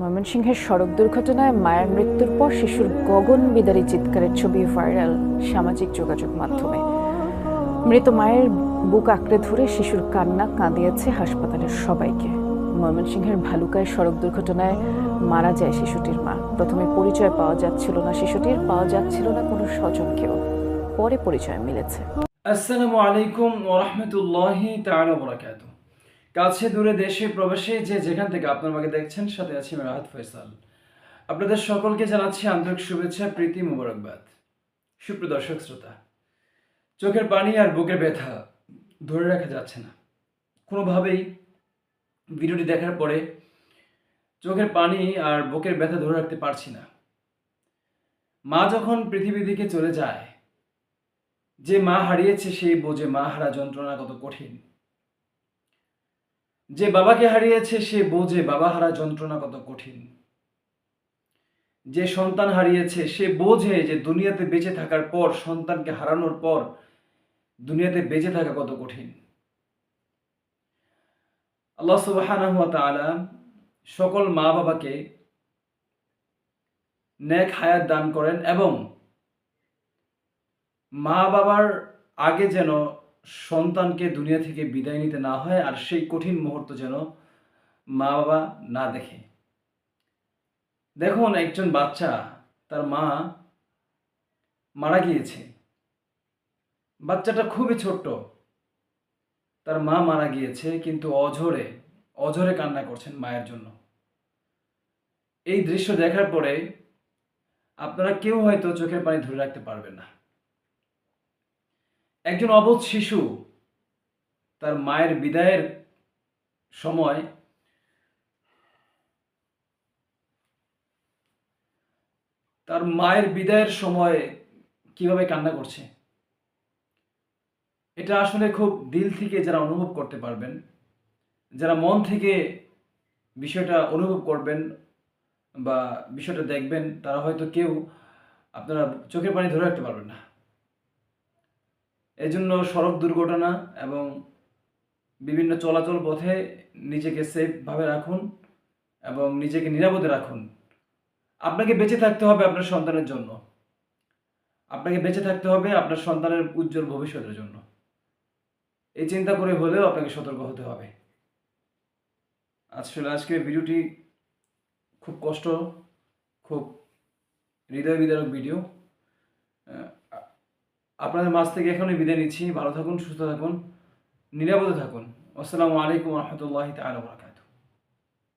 ময়মনসিংহের সড়ক দুর্ঘটনায় মায়ের মৃত্যুর পর শিশুর গগন বিদারী চিৎকারের ছবি ভাইরাল সামাজিক যোগাযোগ মাধ্যমে। মৃত মায়ের বুক আঁকড়ে ধরে শিশুর কান্না কাঁদিয়েছে হাসপাতালের সবাইকে। ময়মনসিংহের ভালুকায় সড়ক দুর্ঘটনায় মারা যায় শিশুটির মা। প্রথমে পরিচয় পাওয়া যাচ্ছিল না শিশুটির, পাওয়া যাচ্ছিল না কোনো স্বজনকেও। পরে পরিচয় মিলেছে। আসসালামু আলাইকুম ওরহমতুল্লাহি তাআলা বরাকাতু কাছে দূরে দেশে প্রবাসে যে যেখান থেকে আপনার আমাকে দেখছেন, সাথে আছি আমি রাহাত ফয়সাল। আপনাদের সকলকে জানাচ্ছি আন্তরিক শুভেচ্ছা, প্রীতি, মুবারকবাদ। সুপ্রিয় দর্শক, শ্রোতা, চোখের পানি আর বুকের ব্যথা ধরে রাখা যাচ্ছে না। কোনোভাবেই ভিডিওটি দেখার পরে চোখের পানি আর বুকের ব্যথা ধরে রাখতে পারছি না। মা যখন পৃথিবী থেকে চলে যায়, যে মা হারিয়েছে সেই বোঝে মা হারা যন্ত্রণা কত কঠিন। যে বাবাকে হারিয়েছে সে বোঝে বাবা হারা যন্ত্রণা কত কঠিন। যে সন্তান হারিয়েছে সে বোঝে যে দুনিয়াতে বেঁচে থাকার পর, সন্তানকে হারানোর পর দুনিয়াতে বেঁচে থাকা কত কঠিন। আল্লাহ সুবহানাহু সকল মা বাবাকে নেক হায়াত দান করেন এবং মা বাবার আগে যেন সন্তানকে দুনিয়া থেকে বিদায় নিতে না হয় আর সেই কঠিন মুহূর্ত যেন মা বাবা না দেখে। দেখুন, একজন বাচ্চা, তার মা মারা গিয়েছে। বাচ্চাটা খুবই ছোট্ট। তার মা মারা গিয়েছে, কিন্তু অঝরে অঝরে কান্না করছেন মায়ের জন্য। এই দৃশ্য দেখার পরে আপনারা কেউ হয়তো চোখের পানি ধরে রাখতে পারবেন না। একজন অবোধ শিশু তার মায়ের বিদায়ের সময় তার মায়ের বিদায়ের সময় কীভাবে কান্না করছে? এটা আসলে খুব দিল থেকে যারা অনুভব করতে পারবেন, যারা মন থেকে বিষয়টা অনুভব করবেন বা বিষয়টা দেখবেন, তারা হয়তো কেউ আপনারা চোখের পানি ধরে রাখতে পারবেন না। এজন্য সড়ক দুর্ঘটনা এবং বিভিন্ন চলাচল পথে নিজেকে সেফভাবে রাখুন এবং নিজেকে নিরাপদে রাখুন। আপনাকে বেঁচে থাকতে হবে আপনার সন্তানের জন্য। আপনাকে বেঁচে থাকতে হবে আপনার সন্তানের উজ্জ্বল ভবিষ্যতের জন্য। এই চিন্তা করে হলেও আপনাকে সতর্ক হতে হবে। আসলে আজকের ভিডিওটি খুব কষ্ট, খুব হৃদয় বিদারক ভিডিও আপনাদের মাছ থেকে এখনই বিদায় নিচ্ছি। ভালো থাকুন, সুস্থ থাকুন, নিরাপদে থাকুন। আসসালামু আলাইকুম রহমতুল্লাহ তালা